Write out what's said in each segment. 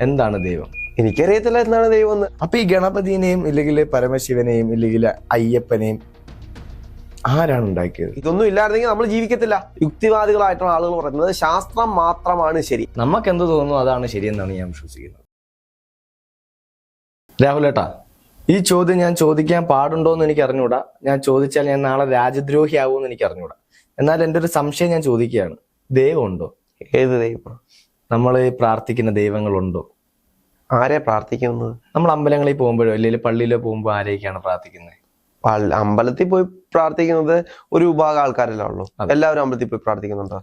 എന്താണ് ദൈവം? എനിക്കറിയത്തില്ല എന്താണ് ദൈവം എന്ന് അപ്പൊ ഈ ഗണപതിനെയും ഇല്ലെങ്കിൽ പരമശിവനെയും ഇല്ലെങ്കിൽ അയ്യപ്പനെയും ആരാണ് ഉണ്ടാക്കിയത്? ഇതൊന്നും ഇല്ലായിരുന്നെങ്കിൽ നമ്മൾ ജീവിക്കത്തില്ല. യുക്തിവാദികളായിട്ടുള്ള ആളുകൾ പറയുന്നത് ശാസ്ത്രം മാത്രമാണ് ശരി. നമുക്ക് എന്ത് തോന്നുന്നു അതാണ് ശരിയെന്നാണ് ഞാൻ വിശ്വസിക്കുന്നത്. രാഹുലേട്ടാ ഈ ചോദ്യം ഞാൻ ചോദിക്കാൻ പാടുണ്ടോ എന്ന് എനിക്ക് അറിഞ്ഞൂടാ. ഞാൻ ചോദിച്ചാൽ ഞാൻ നാളെ രാജദ്രോഹി ആകുമെന്ന് എനിക്ക് അറിഞ്ഞൂടാ. എന്നാൽ എന്റെ ഒരു സംശയം ഞാൻ ചോദിക്കുകയാണ്. ദൈവം ഉണ്ടോ ഏത് ദൈവം? നമ്മൾ പ്രാർത്ഥിക്കുന്ന ദൈവങ്ങളുണ്ടോ? ആരെ പ്രാർത്ഥിക്കുന്നത്? നമ്മൾ അമ്പലങ്ങളിൽ പോകുമ്പോഴോ അല്ലെങ്കിൽ പള്ളിയിലോ പോകുമ്പോൾ ആരെയൊക്കെയാണ് പ്രാർത്ഥിക്കുന്നത്? അമ്പലത്തിൽ പോയി പ്രാർത്ഥിക്കുന്നത് ഒരു വിഭാഗം ആൾക്കാരല്ലേ ഉള്ളൂ. എല്ലാവരും അമ്പലത്തിൽ പോയി പ്രാർത്ഥിക്കുന്നുണ്ടോ?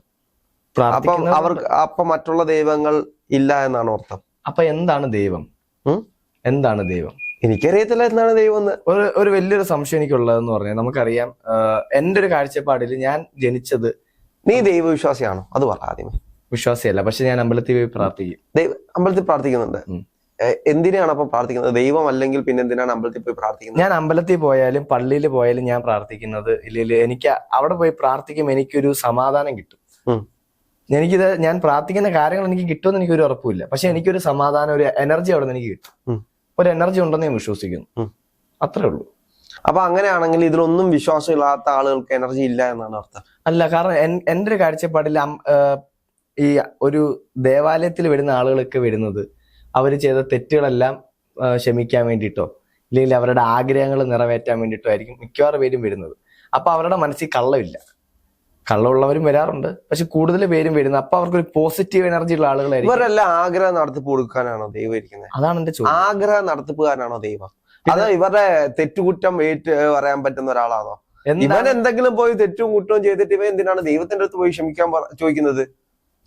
അപ്പം അവർക്ക് അപ്പൊ മറ്റുള്ള ദൈവങ്ങൾ ഇല്ല എന്നാണ് അർത്ഥം. അപ്പൊ എന്താണ് ദൈവം? എന്താണ് ദൈവം? എനിക്കറിയത്തില്ല എന്താണ് ദൈവം എന്ന്. ഒരു ഒരു വലിയൊരു സംശയം എനിക്കുള്ളതെന്ന് പറഞ്ഞാൽ നമുക്കറിയാം എന്റെ ഒരു കാഴ്ചപ്പാടിൽ ഞാൻ ജനിച്ചത് നീ ദൈവവിശ്വാസിയാണോ? അത് പറ ആദ്യമേ. വിശ്വാസിയല്ല. പക്ഷെ ഞാൻ അമ്പലത്തിൽ പോയി പ്രാർത്ഥിക്കും. ദൈവ അമ്പലത്തിൽ പ്രാർത്ഥിക്കുന്നുണ്ട്. എന്തിനാണ് അപ്പൊ പ്രാർത്ഥിക്കുന്നത്? ദൈവം അല്ലെങ്കിൽ പിന്നെ എന്തിനാണ് അമ്പലത്തിൽ പോയി പ്രാർത്ഥിക്കുന്നത്? ഞാൻ അമ്പലത്തിൽ പോയാലും പള്ളിയിൽ പോയാലും ഞാൻ പ്രാർത്ഥിക്കുന്നത് ഇല്ലെങ്കിൽ എനിക്ക് അവിടെ പോയി പ്രാർത്ഥിക്കുമ്പോൾ എനിക്കൊരു സമാധാനം കിട്ടും. എനിക്കിത് ഞാൻ പ്രാർത്ഥിക്കുന്ന കാര്യങ്ങൾ എനിക്ക് കിട്ടുമെന്ന് എനിക്ക് ഒരു ഉറപ്പില്ല പക്ഷെ എനിക്കൊരു സമാധാനം ഒരു എനർജി അവിടെ നിന്ന് എനിക്ക് കിട്ടും. ഒരു എനർജി ഉണ്ടെന്ന് ഞാൻ വിശ്വസിക്കുന്നു. അത്രേ ഉള്ളൂ. അപ്പൊ അങ്ങനെയാണെങ്കിൽ ഇതിലൊന്നും വിശ്വാസമില്ലാത്ത ആളുകൾക്ക് എനർജി ഇല്ല എന്നാണ് അർത്ഥം. അല്ല കാരണം എന്റെ ഒരു കാഴ്ചപ്പാടിൽ ഈ ഒരു ദേവാലയത്തിൽ വരുന്ന ആളുകളൊക്കെ വരുന്നത് അവർ ചെയ്ത തെറ്റുകളെല്ലാം ക്ഷമിക്കാൻ വേണ്ടിയിട്ടോ ഇല്ലെങ്കിൽ അവരുടെ ആഗ്രഹങ്ങൾ നിറവേറ്റാൻ വേണ്ടിയിട്ടോ ആയിരിക്കും മിക്കവാറും പേരും വരുന്നത്. അപ്പൊ അവരുടെ മനസ്സിൽ കള്ളമില്ല. കള്ളമുള്ളവരും വരാറുണ്ട്. പക്ഷെ കൂടുതൽ പേരും വരുന്നത് അപ്പൊ അവർക്കൊരു പോസിറ്റീവ് എനർജി ഉള്ള ആളുകളായിരിക്കും. ഇവരെല്ലാം ആഗ്രഹം നടത്തിപ്പ് കൊടുക്കാനാണോ ദൈവം ഇരിക്കുന്നത് അതാണ് എന്റെ ചോദ്യം. ആഗ്രഹം നടത്തിപ്പുകാരനാണോ ദൈവം? അത് ഇവരുടെ തെറ്റുകുറ്റം ഏറ്റ് പറയാൻ പറ്റുന്ന ഒരാളാണോ? ഇവൻ എന്തെങ്കിലും പോയി തെറ്റും കുറ്റവും ചെയ്തിട്ട് ഇവ എന്തിനാണ് ദൈവത്തിന്റെ അടുത്ത് പോയി ക്ഷമിക്കാൻ ചോദിക്കുന്നത്?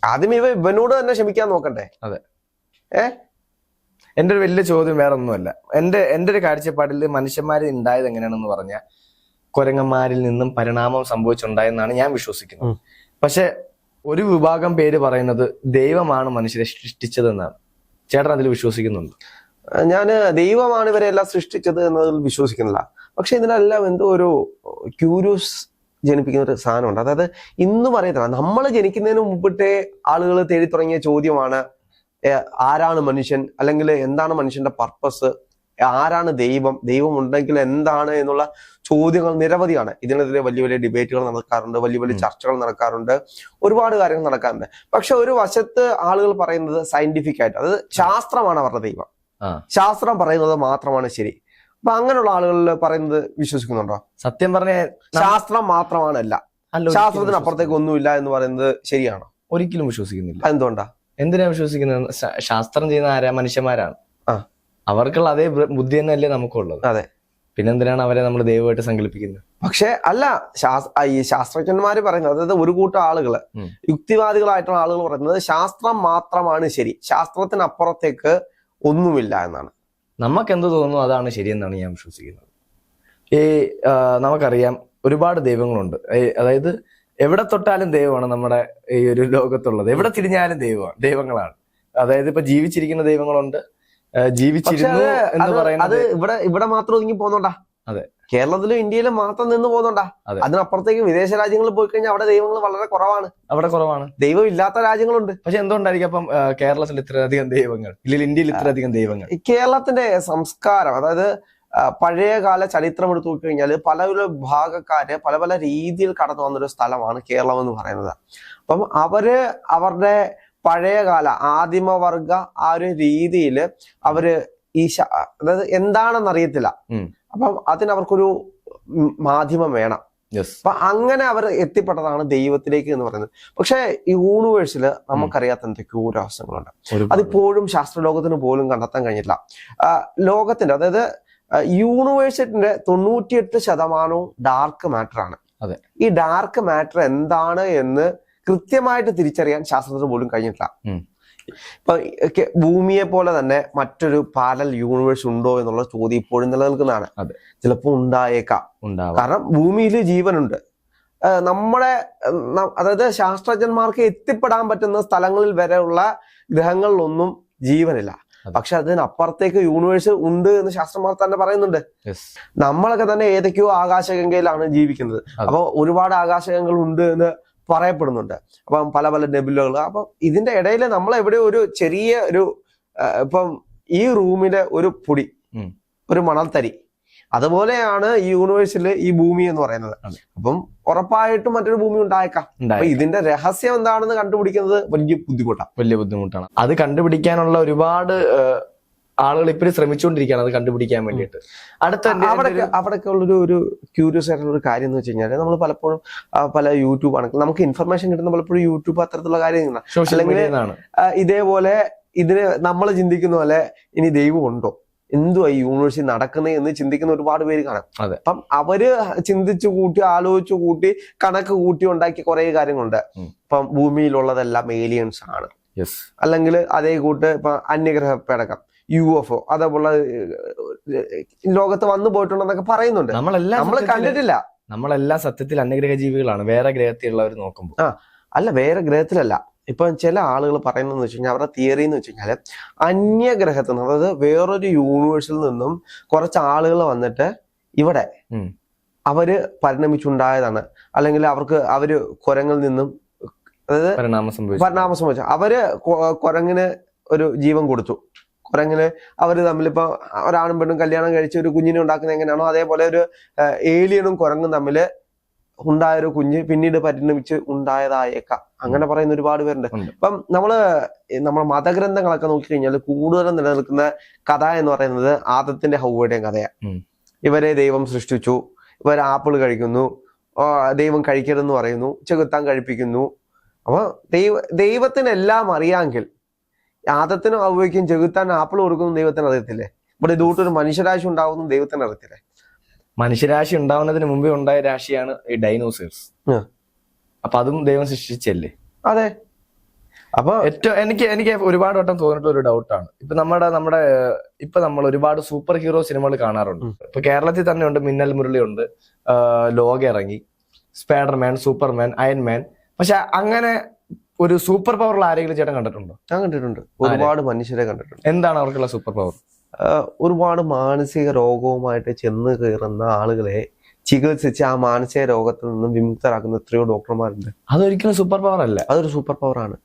ആദ്യം ഇവ ഇവനോട് തന്നെ ക്ഷമിക്കാൻ നോക്കണ്ടേ? അതെ. ഏ? എന്റെ ഒരു വലിയ ചോദ്യം വേറെ ഒന്നുമല്ല. എന്റെ എന്റെ ഒരു കാഴ്ചപ്പാടിൽ മനുഷ്യന്മാരിൽ ഉണ്ടായത് എങ്ങനെയാണെന്ന് പറഞ്ഞാൽ കുരങ്ങന്മാരിൽ നിന്നും പരിണാമം സംഭവിച്ചുണ്ടായെന്നാണ് ഞാൻ വിശ്വസിക്കുന്നത്. പക്ഷെ ഒരു വിഭാഗം പേര് പറയുന്നത് ദൈവമാണ് മനുഷ്യരെ സൃഷ്ടിച്ചതെന്നാണ്. ചേട്ടൻ അതിൽ വിശ്വസിക്കുന്നുണ്ട്? ഞാൻ ദൈവമാണ് ഇവരെല്ലാം സൃഷ്ടിച്ചത് എന്നതിൽ വിശ്വസിക്കുന്നില്ല. പക്ഷെ ഇതിനെല്ലാം എന്തോ ഒരു ക്യൂരിയസ് ജനിപ്പിക്കുന്ന ഒരു സാധനമുണ്ട്. അതായത് ഇന്ന് പറയത്തില്ല നമ്മൾ ജനിക്കുന്നതിന് മുമ്പിട്ടേ ആളുകൾ തേടി തുടങ്ങിയ ചോദ്യമാണ് ആരാണ് മനുഷ്യൻ? അല്ലെങ്കിൽ എന്താണ് മനുഷ്യന്റെ പർപ്പസ്? ആരാണ് ദൈവം? ദൈവം ഉണ്ടെങ്കിൽ എന്താണ് എന്നുള്ള ചോദ്യങ്ങൾ നിരവധിയാണ്. ഇതിനെതിരെ വലിയ വലിയ ഡിബേറ്റുകൾ നടക്കാറുണ്ട് വലിയ വലിയ ചർച്ചകൾ നടക്കാറുണ്ട് ഒരുപാട് കാര്യങ്ങൾ നടക്കാറുണ്ട്. പക്ഷെ ഒരു വശത്ത് ആളുകൾ പറയുന്നത് സയന്റിഫിക് ആയിട്ട് അതായത് ശാസ്ത്രമാണ് അവരുടെ ദൈവം. ശാസ്ത്രം പറയുന്നത് മാത്രമാണ് ശരി. അപ്പൊ അങ്ങനെയുള്ള ആളുകളിൽ പറയുന്നത് വിശ്വസിക്കുന്നുണ്ടോ? സത്യം പറഞ്ഞ ശാസ്ത്രം മാത്രമാണ് അല്ല ശാസ്ത്രത്തിന് അപ്പുറത്തേക്ക് ഒന്നുമില്ല എന്ന് പറയുന്നത് ശരിയാണോ? ഒരിക്കലും വിശ്വസിക്കുന്നില്ല. എന്തുകൊണ്ടാ എന്തിനാ വിശ്വസിക്കുന്നത്? ശാസ്ത്രം ചെയ്യുന്ന ആരാ? മനുഷ്യന്മാരാണ്. അവർക്കുള്ള അതേ ബുദ്ധി തന്നെയല്ലേ നമുക്കുള്ളത്. അതെ. പിന്നെന്തിനാണ് അവരെ നമ്മൾ ദൈവമായിട്ട് സങ്കല്പിക്കുന്നത്? പക്ഷെ അല്ല ഈ ശാസ്ത്രജ്ഞന്മാര് പറയുന്നത് അതായത് ഒരു കൂട്ടം ആളുകൾ ഉം. യുക്തിവാദികളായിട്ടുള്ള ആളുകൾ പറയുന്നത് ശാസ്ത്രം മാത്രമാണ് ശരി. ശാസ്ത്രത്തിനപ്പുറത്തേക്ക് ഒന്നുമില്ല എന്നാണ്. നമുക്ക് എന്ത് തോന്നുന്നു അതാണ് ശരിയെന്നാണ് ഞാൻ വിശ്വസിക്കുന്നത്. ഈ നമുക്കറിയാം ഒരുപാട് ദൈവങ്ങളുണ്ട്. അതായത് എവിടെ തൊട്ടാലും ദൈവമാണ് നമ്മുടെ ഈ ഒരു ലോകത്തുള്ളത്. എവിടെ തിരിഞ്ഞാലും ദൈവമാണ് ദൈവങ്ങളാണ്. അതായത് ഇപ്പൊ ജീവിച്ചിരിക്കുന്ന ദൈവങ്ങളുണ്ട് ജീവിച്ചിരുന്നു എന്ന് പറയുന്നത് ഇവിടെ ഇവിടെ മാത്രം ഒതുങ്ങി പോകുന്നുണ്ടാ അതെ. കേരളത്തിലും ഇന്ത്യയിലും മാത്രം നിന്ന് പോകുന്നുണ്ടാ. അതെ. അതിനപ്പുറത്തേക്ക് വിദേശ രാജ്യങ്ങളിൽ പോയി കഴിഞ്ഞാൽ അവിടെ ദൈവങ്ങൾ വളരെ കുറവാണ്. അവിടെ കുറവാണ്. ദൈവം ഇല്ലാത്ത രാജ്യങ്ങളുണ്ട്. പക്ഷെ എന്തുകൊണ്ടായിരിക്കും അപ്പം കേരളത്തിൽ ഇത്രയധികം ദൈവങ്ങൾ ഇല്ലെങ്കിൽ ഇന്ത്യയിൽ ഇത്രയധികം ദൈവങ്ങൾ. കേരളത്തിന്റെ സംസ്കാരം അതായത് പഴയ പഴയകാല ചരിത്രം എടുത്തു നോക്കിക്കഴിഞ്ഞാൽ പല പല ഭാഗക്കാര് പല പല രീതിയിൽ കടന്നു വന്നൊരു സ്ഥലമാണ് കേരളം എന്ന് പറയുന്നത്. അപ്പം അവർ അവരുടെ പഴയകാല ആദിമവർഗ ആ ഒരു രീതിയിൽ അവർ ഈ അതായത് എന്താണെന്ന് അറിയത്തില്ല. അപ്പം അതിനവർക്കൊരു മാധ്യമം വേണം. അപ്പൊ അങ്ങനെ അവർ എത്തിപ്പെട്ടതാണ് ദൈവത്തിലേക്ക് എന്ന് പറയുന്നത്. പക്ഷെ ഈ യൂണിവേഴ്സിൽ നമുക്കറിയാത്ത എന്തൊക്കെയോ രഹസ്യങ്ങളുണ്ട് അതിപ്പോഴും ശാസ്ത്രലോകത്തിന് പോലും കണ്ടെത്താൻ കഴിഞ്ഞിട്ടില്ല. ലോകത്തിന്റെ അതായത് യൂണിവേഴ്സിന്റെ യൂണിവേഴ്സിറ്റിന്റെ തൊണ്ണൂറ്റിയെട്ട് ശതമാനവും ഡാർക്ക് മാറ്റർ ആണ്. അതെ. ഈ ഡാർക്ക് മാറ്റർ എന്താണ് എന്ന് കൃത്യമായിട്ട് തിരിച്ചറിയാൻ ശാസ്ത്രത്തിന് പോലും കഴിഞ്ഞിട്ടില്ല. ഇപ്പൊ ഭൂമിയെ പോലെ തന്നെ മറ്റൊരു പാരൽ യൂണിവേഴ്സ് ഉണ്ടോ എന്നുള്ള ചോദ്യം ഇപ്പോഴും നിലനിൽക്കുന്നതാണ്. ചിലപ്പോൾ ഉണ്ടായേക്കാം. കാരണം ഭൂമിയിൽ ജീവനുണ്ട്. നമ്മുടെ അതായത് ശാസ്ത്രജ്ഞന്മാർക്ക് എത്തിപ്പെടാൻ പറ്റുന്ന സ്ഥലങ്ങളിൽ വരെയുള്ള ഗ്രഹങ്ങളിലൊന്നും ജീവനില്ല. പക്ഷെ അതിനപ്പുറത്തേക്ക് യൂണിവേഴ്സ് ഉണ്ട് എന്ന് ശാസ്ത്രന്മാർ തന്നെ പറയുന്നുണ്ട്. നമ്മളൊക്കെ തന്നെ ഏതൊക്കെയോ ആകാശഗംഗയിലാണ് ജീവിക്കുന്നത്. അപ്പോൾ അപ്പൊ ഒരുപാട് ആകാശഗംഗകൾ ഉണ്ട് എന്ന് പറയപ്പെടുന്നുണ്ട്. അപ്പം പല പല നെബുലകൾ അപ്പം ഇതിന്റെ ഇടയിൽ നമ്മൾ എവിടെ ഒരു ചെറിയ ഒരു ഇപ്പം ഈ റൂമിലെ ഒരു പൊടി. ഒരു മണൽത്തരി. അതുപോലെയാണ് ഈ യൂണിവേഴ്സിൽ ഈ ഭൂമി എന്ന് പറയുന്നത്. അപ്പം ഉറപ്പായിട്ടും മറ്റൊരു ഭൂമി ഉണ്ടായേക്കാം. അപ്പൊ ഇതിന്റെ രഹസ്യം എന്താണെന്ന് കണ്ടുപിടിക്കുന്നത് വലിയ ബുദ്ധിമുട്ടാണ്. വലിയ ബുദ്ധിമുട്ടാണ്. അത് കണ്ടുപിടിക്കാനുള്ള ഒരുപാട് ആളുകൾ ഇപ്പോഴും ശ്രമിച്ചുകൊണ്ടിരിക്കുകയാണ് അത് കണ്ടുപിടിക്കാൻ വേണ്ടിയിട്ട്. അടുത്ത അവിടെ അവിടെയൊക്കെ ഉള്ളൊരു ഒരു ക്യൂരിയസ് ആയിട്ടുള്ള ഒരു കാര്യം എന്ന് വെച്ച് കഴിഞ്ഞാൽ നമ്മൾ പലപ്പോഴും പല യൂട്യൂബ് ആണ് നമുക്ക് ഇൻഫർമേഷൻ കിട്ടുന്ന പലപ്പോഴും യൂട്യൂബ് അത്തരത്തിലുള്ള കാര്യം അല്ലെങ്കിൽ- ഇതേപോലെ ഇതിന് നമ്മൾ ചിന്തിക്കുന്ന പോലെ ഇനി ദൈവം ഉണ്ടോ? എന്തുവാ ഈ യൂണിവേഴ്സിറ്റി നടക്കുന്നത് എന്ന് ചിന്തിക്കുന്ന ഒരുപാട് പേര് കാണാം. അപ്പം അവർ ചിന്തിച്ചു കൂട്ടി ആലോചിച്ചു കൂട്ടി കണക്ക് കൂട്ടി ഉണ്ടാക്കിയ കുറെ കാര്യങ്ങളുണ്ട്. ഇപ്പം ഭൂമിയിലുള്ളതെല്ലാം ഏലിയൻസ് ആണ്. അല്ലെങ്കിൽ അതേ കൂട്ട് ഇപ്പൊ അന്യഗ്രഹ പേടകം. യു എഫ് ഒ അതേപോലെ ലോകത്ത് വന്നു പോയിട്ടുണ്ടെന്നൊക്കെ പറയുന്നുണ്ട്. നമ്മളെല്ലാം നമ്മൾ കണ്ടിട്ടില്ല. നമ്മളെല്ലാം സത്യത്തിൽ അന്യഗ്രഹ ജീവികളാണ് വേറെ ഗ്രഹത്തിലുള്ളവർ നോക്കുമ്പോൾ ആ അല്ല വേറെ ഗ്രഹത്തിലല്ല. ഇപ്പൊ ചില ആളുകൾ പറയുന്നതെന്ന് വെച്ച് കഴിഞ്ഞാൽ അവരുടെ തിയറി എന്ന് വെച്ച് കഴിഞ്ഞാൽ അന്യഗ്രഹത്തിൽ നിന്ന് അതായത് വേറൊരു യൂണിവേഴ്സിൽ നിന്നും കുറച്ച് ആളുകൾ വന്നിട്ട് ഇവിടെ അവർ പരിണമിച്ചുണ്ടായതാണ്. അല്ലെങ്കിൽ അവർക്ക് അവർ കുരങ്ങിൽ നിന്നും അതായത് പരിണാമ സംഭവിച്ചു. പരിണാമ സംഭവിച്ചു. അവർ കുരങ്ങിന് ഒരു ജീവൻ കൊടുത്തു. കുരങ്ങിന് അവർ തമ്മിലിപ്പോ ഒരാണും പെണ്ണും കല്യാണം കഴിച്ച് ഒരു കുഞ്ഞിനെ ഉണ്ടാക്കുന്നത് എങ്ങനെയാണോ അതേപോലെ ഒരു ഏലിയനും കുരങ്ങും തമ്മിൽ ഉണ്ടായ ഒരു കുഞ്ഞ് പിന്നീട് പരിണമിച്ച് ഉണ്ടായതായേക്കാം. അങ്ങനെ പറയുന്ന ഒരുപാട് പേരുണ്ട്. അപ്പം നമ്മൾ നമ്മുടെ മതഗ്രന്ഥങ്ങളൊക്കെ നോക്കിക്കഴിഞ്ഞാൽ കൂടുതലും നിലനിൽക്കുന്ന കഥ എന്ന് പറയുന്നത് ആദത്തിന്റെ ഹൗവയുടെയും കഥയാണ്. ഇവരെ ദൈവം സൃഷ്ടിച്ചു ഇവർ ആപ്പിൾ കഴിക്കുന്നു ദൈവം കഴിക്കരുതെന്ന് പറയുന്നു ചെകുത്താൻ കഴിപ്പിക്കുന്നു. അപ്പൊ ദൈവ ദൈവത്തിനെല്ലാം അറിയാമെങ്കിൽ ആദത്തിനും അവയ്ക്കും ചെകുത്താൻ ആപ്പിൾ കൊടുക്കുന്നു ദൈവത്തിന് അറിയത്തില്ലേ? ഇവിടെ ഇതുകൂട്ടൊരു മനുഷ്യരാശി ഉണ്ടാവുന്നു ദൈവത്തിന് അറിയത്തില്ലേ? മനുഷ്യരാശി ഉണ്ടാവുന്നതിന് മുമ്പേ ഉണ്ടായ രാശിയാണ് ഈ ഡൈനോസേഴ്സ്. അപ്പൊ അതും ദൈവം സൃഷ്ടിച്ചല്ലേ? അതെ. അപ്പൊ ഏറ്റവും എനിക്ക് എനിക്ക് ഒരുപാട് വട്ടം തോന്നിയിട്ടുള്ള ഒരു ഡൗട്ടാണ്. ഇപ്പൊ നമ്മുടെ നമ്മുടെ ഇപ്പൊ നമ്മൾ ഒരുപാട് സൂപ്പർ ഹീറോ സിനിമകൾ കാണാറുണ്ട്. ഇപ്പൊ കേരളത്തിൽ തന്നെ ഉണ്ട് മിന്നൽ മുരളി ഉണ്ട് ലോക ഇറങ്ങി സ്പൈഡർമാൻ സൂപ്പർമാൻ അയൺമാൻ. പക്ഷെ അങ്ങനെ ഒരു സൂപ്പർ പവറുള്ള ആരെങ്കിലും ചേട്ടൻ കണ്ടിട്ടുണ്ടോ? ഞാൻ കണ്ടിട്ടുണ്ട്. ഒരുപാട് മനുഷ്യരെ കണ്ടിട്ടുണ്ട്. എന്താണ് അവർക്കുള്ള സൂപ്പർ പവർ? ഒരുപാട് മാനസിക രോഗവുമായിട്ട് ചെന്ന് കയറുന്ന ആളുകളെ ചികിത്സിച്ച് ആ മാനസിക രോഗത്തിൽ നിന്നും വിമുക്തരാക്കുന്ന എത്രയോ ഡോക്ടർമാരുണ്ട്. അതൊരിക്കലും സൂപ്പർ പവർ അല്ല. അതൊരു സൂപ്പർ പവർ ആണ്.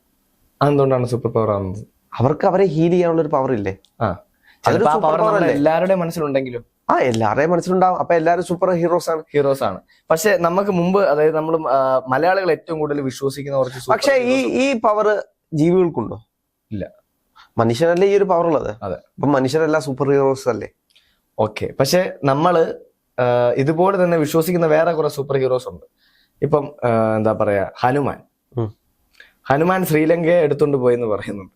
അതെന്തുകൊണ്ടാണ് സൂപ്പർ പവർ ആവുന്നത്? അവർക്ക് അവരെ ഹീൽ ചെയ്യാനുള്ള ഒരു പവർ ഇല്ലേ? ആ. പവർ? എല്ലാവരുടെയും മനസ്സിലുണ്ടെങ്കിലും ആ എല്ലാവരുടെയും മനസ്സിലുണ്ടാവും. അപ്പൊ എല്ലാവരും സൂപ്പർ ഹീറോസ് ആണ്. ഹീറോസ് ആണ്. പക്ഷെ നമുക്ക് മുമ്പ് അതായത് നമ്മൾ മലയാളികൾ ഏറ്റവും കൂടുതൽ വിശ്വസിക്കുന്ന കുറച്ച് പക്ഷെ ഈ ഈ പവർ ജീവികൾക്കുണ്ടോ? ഇല്ല. മനുഷ്യനല്ലേ ഈ ഒരു പവർ ഉള്ളത്? അതെ. അപ്പൊ മനുഷ്യരെല്ലാം സൂപ്പർ ഹീറോസ് അല്ലേ? ഓക്കെ. പക്ഷെ നമ്മൾ ഇതുപോലെ തന്നെ വിശ്വസിക്കുന്ന വേറെ കുറെ സൂപ്പർ ഹീറോസ് ഉണ്ട്. ഇപ്പം എന്താ പറയാ ഹനുമാൻ. ഹനുമാൻ ശ്രീലങ്കയെ എടുത്തോണ്ട് പോയെന്ന് പറയുന്നുണ്ട്.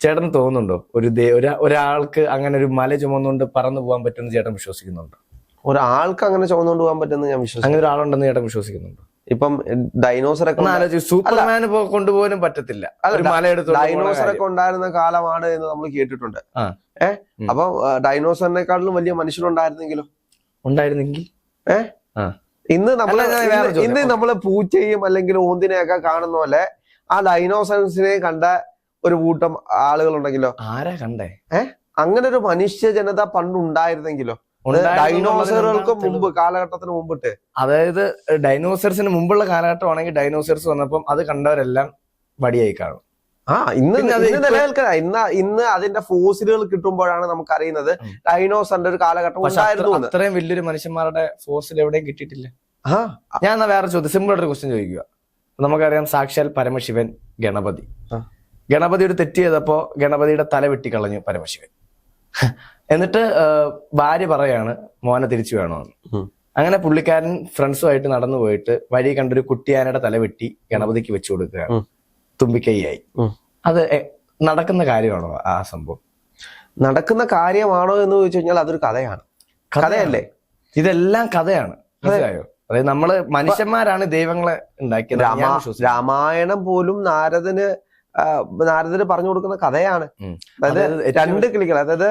ചേട്ടൻ തോന്നുന്നുണ്ടോ? ഒരു ഒരാൾക്ക് അങ്ങനെ ഒരു മല ചുമന്നുകൊണ്ട് പറന്നു പോകാൻ പറ്റുമെന്ന് ചേട്ടൻ വിശ്വസിക്കുന്നുണ്ടോ? ഒരാൾക്ക് അങ്ങനെ ചുമന്നുകൊണ്ട് പോകാൻ പറ്റുമെന്ന് ഞാൻ വിശ്വസിക്കുന്നു. അങ്ങനെ ഒരാളുണ്ടെന്ന് ചേട്ടൻ വിശ്വസിക്കുന്നുണ്ടോ? ഇപ്പം ഡൈനോസറൊക്കെ സൂപ്പർമാൻ കൊണ്ടുപോകാനും പറ്റത്തില്ല. ഡൈനോസറൊക്കെ ഉണ്ടായിരുന്ന കാലമാണ് എന്ന് നമ്മൾ കേട്ടിട്ടുണ്ട്. ഏ? അപ്പൊ ഡൈനോസറിനെക്കാളും വലിയ മനുഷ്യരുണ്ടായിരുന്നെങ്കിലോ? ഉണ്ടായിരുന്നെങ്കിൽ? ഇന്ന് നമ്മൾ ഇന്ന് നമ്മൾ പൂച്ചയും അല്ലെങ്കിൽ ഓന്തിനെയൊക്കെ കാണുന്ന പോലെ ആ ഡൈനോസറിനെ കണ്ട ഒരു കൂട്ടം ആളുകളുണ്ടെങ്കിലോ? ആരാ കണ്ടേ? ഏഹ് അങ്ങനെ ഒരു മനുഷ്യ ജനത പണ്ട് ഉണ്ടായിരുന്നെങ്കിലോ ഡൈനോസറുകൾക്ക് മുമ്പ് കാലഘട്ടത്തിന് മുമ്പിട്ട്. അതായത് ഡൈനോസർസിന് മുമ്പുള്ള കാലഘട്ടമാണെങ്കിൽ ഡൈനോസർസ് വന്നപ്പം അത് കണ്ടവരെല്ലാം വടിയായി കാണും. ആ ഇന്ന് നിലനിൽക്കാ ഇന്ന് ഇന്ന് അതിന്റെ ഫോസിലുകൾ കിട്ടുമ്പോഴാണ് നമുക്ക് അറിയുന്നത് ഡൈനോസറിന്റെ ഒരു കാലഘട്ടം ഉണ്ടായിരുന്നു. അത്രയും വലിയൊരു മനുഷ്യന്മാരുടെ ഫോസിൽ എവിടെയും കിട്ടിയിട്ടില്ല. ആ. ഞാൻ എന്നാ വേറെ ചോദ്യം സിമ്പിൾ ആയിട്ട് ക്വസ്റ്റ്യൻ ചോദിക്കുക. നമുക്കറിയാം സാക്ഷാൽ പരമശിവൻ ഗണപതി. ആ. ഗണപതി തെറ്റ് ചെയ്തപ്പോ ഗണപതിയുടെ തല വെട്ടിക്കളഞ്ഞു പരമശിവൻ. എന്നിട്ട് ഭാര്യ പറയാണ് മോനെ തിരിച്ചു വേണമെന്ന് അങ്ങനെ പുള്ളിക്കാരൻ ഫ്രണ്ട്സുമായിട്ട് നടന്നു പോയിട്ട് വഴി കണ്ടൊരു കുട്ടിയാനയുടെ തല വെട്ടി ഗണപതിക്ക് വെച്ചു കൊടുക്കുക. തുമ്പിക്കൈയായി. അത് നടക്കുന്ന കാര്യമാണോ ആ സംഭവം? നടക്കുന്ന കാര്യമാണോ എന്ന് ചോദിച്ചു കഴിഞ്ഞാൽ അതൊരു കഥയാണ്. കഥയല്ലേ? ഇതെല്ലാം കഥയാണ്. മനസ്സിലായോ? അതായത് നമ്മൾ മനുഷ്യന്മാരാണ് ദൈവങ്ങളെ ഉണ്ടാക്കിയത്. രാമായണം പോലും നാരദന് ആ, നാരദന് പറഞ്ഞു കൊടുക്കുന്ന കഥയാണ്. അതായത് രണ്ട് കിളികൾ അതായത്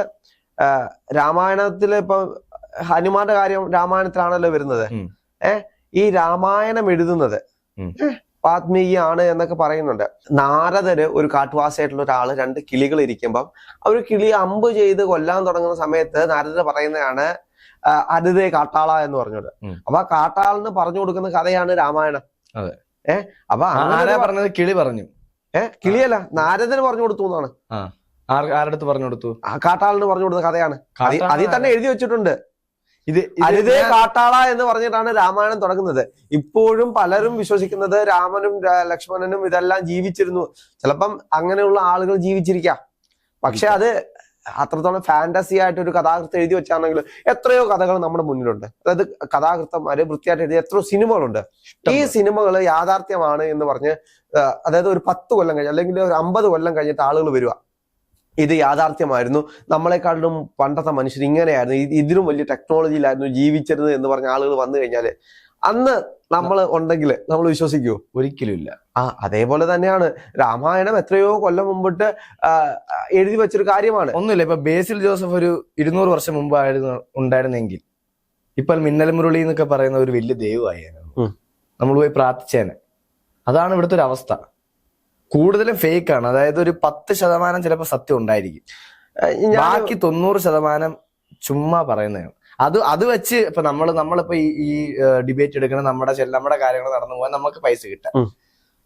രാമായണത്തിൽ രാമായണത്തിൽ ഇപ്പൊ ഹനുമാന്റെ കാര്യം രാമായണത്തിലാണല്ലോ വരുന്നത്. ഏഹ് ഈ രാമായണം എഴുതുന്നത് ആത്മീയാണ് എന്നൊക്കെ പറയുന്നുണ്ട്. നാരദര് ഒരു കാട്ടുവാസിയായിട്ടുള്ള ഒരാൾ രണ്ട് കിളികൾ ഇരിക്കുമ്പം അവർ ഒരു കിളി അമ്പ് ചെയ്ത് കൊല്ലാൻ തുടങ്ങുന്ന സമയത്ത് നാരദർ പറയുന്നതാണ് അരുതേ കാട്ടാള എന്ന് പറഞ്ഞത്. അപ്പൊ ആ കാട്ടാളെന്ന് പറഞ്ഞു കൊടുക്കുന്ന കഥയാണ് രാമായണം. ഏഹ് അപ്പൊ ആരാ പറഞ്ഞത്? കിളി പറഞ്ഞു. ഏ കിളിയല്ല. നാരദന് പറഞ്ഞു കൊടുത്തു എന്നാണ്. ആരടുത്ത് പറഞ്ഞു കൊടുത്തു? ആ കാട്ടാളിന് പറഞ്ഞു കൊടുത്ത കഥയാണ്. അതിൽ തന്നെ എഴുതി വെച്ചിട്ടുണ്ട്. ഇത് അരുതേ കാട്ടാള എന്ന് പറഞ്ഞിട്ടാണ് രാമായണം തുടങ്ങുന്നത്. ഇപ്പോഴും പലരും വിശ്വസിക്കുന്നത് രാമനും ലക്ഷ്മണനും ഇതെല്ലാം ജീവിച്ചിരുന്നു. ചിലപ്പം അങ്ങനെയുള്ള ആളുകൾ ജീവിച്ചിരിക്കാം. പക്ഷെ അത് അത്രത്തോളം ഫാന്റസി ആയിട്ട് ഒരു കഥാകൃത്ത് എഴുതി വെച്ചാണെങ്കിൽ എത്രയോ കഥകൾ നമ്മുടെ മുന്നിലുണ്ട്. അതായത് കഥാകൃത്തന്മാര് വൃത്തിയായിട്ട് എഴുതിയ എത്രയോ സിനിമകളുണ്ട്. ഈ സിനിമകൾ യാഥാർത്ഥ്യമാണ് എന്ന് പറഞ്ഞ് അതായത് ഒരു പത്ത് കൊല്ലം കഴിഞ്ഞ് അല്ലെങ്കിൽ ഒരു അമ്പത് കൊല്ലം കഴിഞ്ഞിട്ട് ആളുകൾ വരിക. ഇത് യാഥാർത്ഥ്യമായിരുന്നു. നമ്മളെക്കാളും പണ്ടത്തെ മനുഷ്യർ ഇങ്ങനെയായിരുന്നു. ഇത് ഇതിലും വലിയ ടെക്നോളജിയിലായിരുന്നു ജീവിച്ചിരുന്നത് എന്ന് പറഞ്ഞ ആളുകൾ വന്നു കഴിഞ്ഞാൽ അന്ന് നമ്മൾ ഉണ്ടെങ്കിൽ നമ്മൾ വിശ്വസിക്കൂ? ഒരിക്കലും ഇല്ല ആ അതേപോലെ തന്നെയാണ്. രാമായണം എത്രയോ കൊല്ലം മുമ്പിട്ട് എഴുതി വെച്ചൊരു കാര്യമാണ്. ഒന്നുമില്ല. ഇപ്പൊ ബേസിൽ ജോസഫ് ഒരു ഇരുന്നൂറ് വർഷം മുമ്പായിരുന്നു ഉണ്ടായിരുന്നെങ്കിൽ. ഇപ്പൊ മിന്നൽ മുരളി എന്നൊക്കെ പറയുന്ന ഒരു വലിയ ദൈവമായിരുന്നു. നമ്മൾ പോയി പ്രാർത്ഥിച്ചേനെ. അതാണ് ഇവിടുത്തെ ഒരു അവസ്ഥ. കൂടുതലും ഫേക്ക് ആണ്. അതായത് ഒരു പത്ത് ശതമാനം ചിലപ്പോൾ സത്യം ഉണ്ടായിരിക്കും. ബാക്കി തൊണ്ണൂറ് ശതമാനം ചുമ്മാ പറയുന്നതാണ്. അത് അത് വെച്ച് ഇപ്പൊ നമ്മൾ നമ്മളിപ്പോ ഈ ഈ ഡിബേറ്റ് എടുക്കണ നമ്മുടെ നമ്മുടെ കാര്യങ്ങൾ നടന്നു പോകാൻ നമുക്ക് പൈസ കിട്ടാം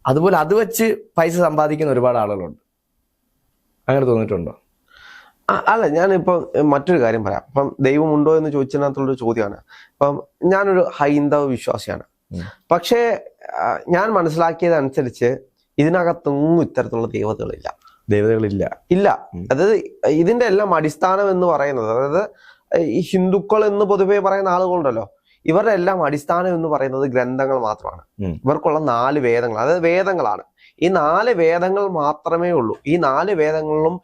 അതുപോലെ അത് വെച്ച് പൈസ സമ്പാദിക്കുന്ന ഒരുപാട് ആളുകളുണ്ട്. അങ്ങനെ തോന്നിയിട്ടുണ്ടോ? അല്ല ഞാനിപ്പം മറ്റൊരു കാര്യം പറയാം. ഇപ്പം ദൈവമുണ്ടോ എന്ന് ചോദിച്ചതിനകത്തുള്ളൊരു ചോദ്യമാണ്. ഇപ്പം ഞാനൊരു ഹൈന്ദവ വിശ്വാസിയാണ്. പക്ഷേ ഞാൻ മനസ്സിലാക്കിയതനുസരിച്ച് ഇതിനകത്തൊന്നും ഇത്തരത്തിലുള്ള ദേവതകളില്ല. ദേവതകളില്ല. ഇല്ല. അതായത് ഇതിന്റെ എല്ലാം അടിസ്ഥാനം എന്ന് പറയുന്നത് അതായത് ഈ ഹിന്ദുക്കൾ എന്ന് പൊതുവെ പറയുന്ന ആളുകളുണ്ടല്ലോ. ഇവരുടെ എല്ലാം അടിസ്ഥാനം എന്ന് പറയുന്നത് ഗ്രന്ഥങ്ങൾ മാത്രമാണ്. ഇവർക്കുള്ള നാല് വേദങ്ങൾ അതായത് വേദങ്ങളാണ്. ഈ നാല് വേദങ്ങൾ മാത്രമേ ഉള്ളൂ. ഈ നാല് വേദങ്ങളിലും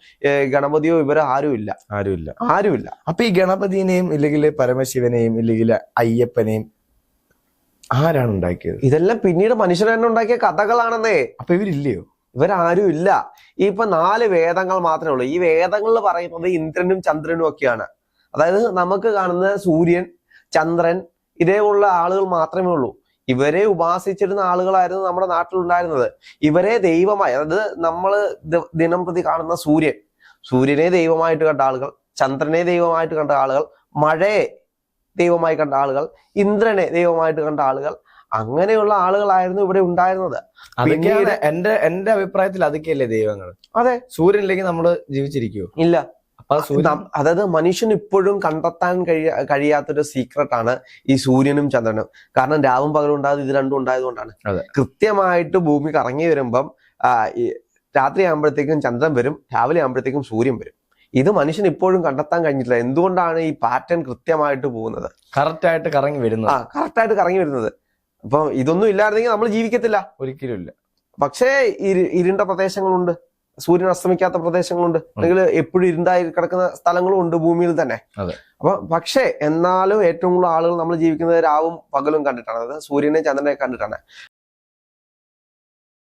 ഗണപതിയോ ഇവരോ ആരുമില്ല. ആരുമില്ല ആരുമില്ല അപ്പൊ ഈ ഗണപതിനെയും ഇല്ലെങ്കിൽ പരമശിവനെയും ഇല്ലെങ്കിൽ അയ്യപ്പനെയും ആരാണ് ഉണ്ടാക്കിയത്? ഇതെല്ലാം പിന്നീട് മനുഷ്യർ തന്നെ ഉണ്ടാക്കിയ കഥകളാണെന്നേ. അപ്പൊ ഇവരില്ലയോ? ഇവരാരും ഇല്ല. ഈ ഇപ്പൊ നാല് വേദങ്ങൾ മാത്രമേ ഉള്ളൂ. ഈ വേദങ്ങളിൽ പറയുന്നത് ഇന്ദ്രനും ചന്ദ്രനും ഒക്കെയാണ്. അതായത് നമുക്ക് കാണുന്ന സൂര്യൻ ചന്ദ്രൻ ഇതേപോലുള്ള ആളുകൾ മാത്രമേ ഉള്ളൂ. ഇവരെ ഉപാസിച്ചിരുന്ന ആളുകളായിരുന്നു നമ്മുടെ നാട്ടിലുണ്ടായിരുന്നത്. ഇവരെ ദൈവമായി അതായത് നമ്മൾ ദിനം പ്രതി കാണുന്ന സൂര്യൻ. സൂര്യനെ ദൈവമായിട്ട് കണ്ട ആളുകൾ ചന്ദ്രനെ ദൈവമായിട്ട് കണ്ട ആളുകൾ മഴയെ ദൈവമായി കണ്ട ആളുകൾ ഇന്ദ്രനെ ദൈവമായിട്ട് കണ്ട ആളുകൾ അങ്ങനെയുള്ള ആളുകളായിരുന്നു ഇവിടെ ഉണ്ടായിരുന്നത്. പിന്നീട് എന്റെ എന്റെ അഭിപ്രായത്തിൽ അതൊക്കെയല്ലേ ദൈവങ്ങൾ? അതെ. സൂര്യനിലേക്ക് നമ്മൾ ജീവിച്ചിരിക്കുവോ? ഇല്ല. അതായത് മനുഷ്യന് ഇപ്പോഴും കണ്ടെത്താൻ കഴിയ കഴിയാത്തൊരു സീക്രട്ട് ആണ് ഈ സൂര്യനും ചന്ദ്രനും. കാരണം രാവും പകലും ഉണ്ടായത് ഇത് രണ്ടും ഉണ്ടായതുകൊണ്ടാണ്. കൊണ്ടാണ് കൃത്യമായിട്ട് ഭൂമി കറങ്ങി വരുമ്പം രാത്രി ആകുമ്പോഴത്തേക്കും ചന്ദ്രൻ വരും രാവിലെ ആകുമ്പോഴത്തേക്കും സൂര്യൻ വരും. ഇത് മനുഷ്യൻ ഇപ്പോഴും കണ്ടെത്താൻ കഴിഞ്ഞിട്ടില്ല. എന്തുകൊണ്ടാണ് ഈ പാറ്റേൺ കൃത്യമായിട്ട് പോകുന്നത്? കറക്റ്റ് ആയിട്ട് കറങ്ങി വരുന്നത്. ആ കറക്റ്റായിട്ട് കറങ്ങി വരുന്നത്. അപ്പൊ ഇതൊന്നും ഇല്ലായിരുന്നെങ്കിൽ നമ്മൾ ജീവിക്കത്തില്ല. ഒരിക്കലും ഇല്ല. പക്ഷേ ഇരു- ഇരുണ്ട പ്രദേശങ്ങളുണ്ട്. സൂര്യൻ അസ്തമിക്കാത്ത പ്രദേശങ്ങളുണ്ട്. അല്ലെങ്കിൽ എപ്പോഴും ഇരുണ്ടായി കിടക്കുന്ന സ്ഥലങ്ങളും ഉണ്ട് ഭൂമിയിൽ തന്നെ. അപ്പൊ പക്ഷേ എന്നാലും ഏറ്റവും കൂടുതൽ ആളുകൾ നമ്മൾ ജീവിക്കുന്നത് രാവും പകലും കണ്ടിട്ടാണ്. അതായത് സൂര്യനെ ചന്ദ്രനെ കണ്ടിട്ടാണ്.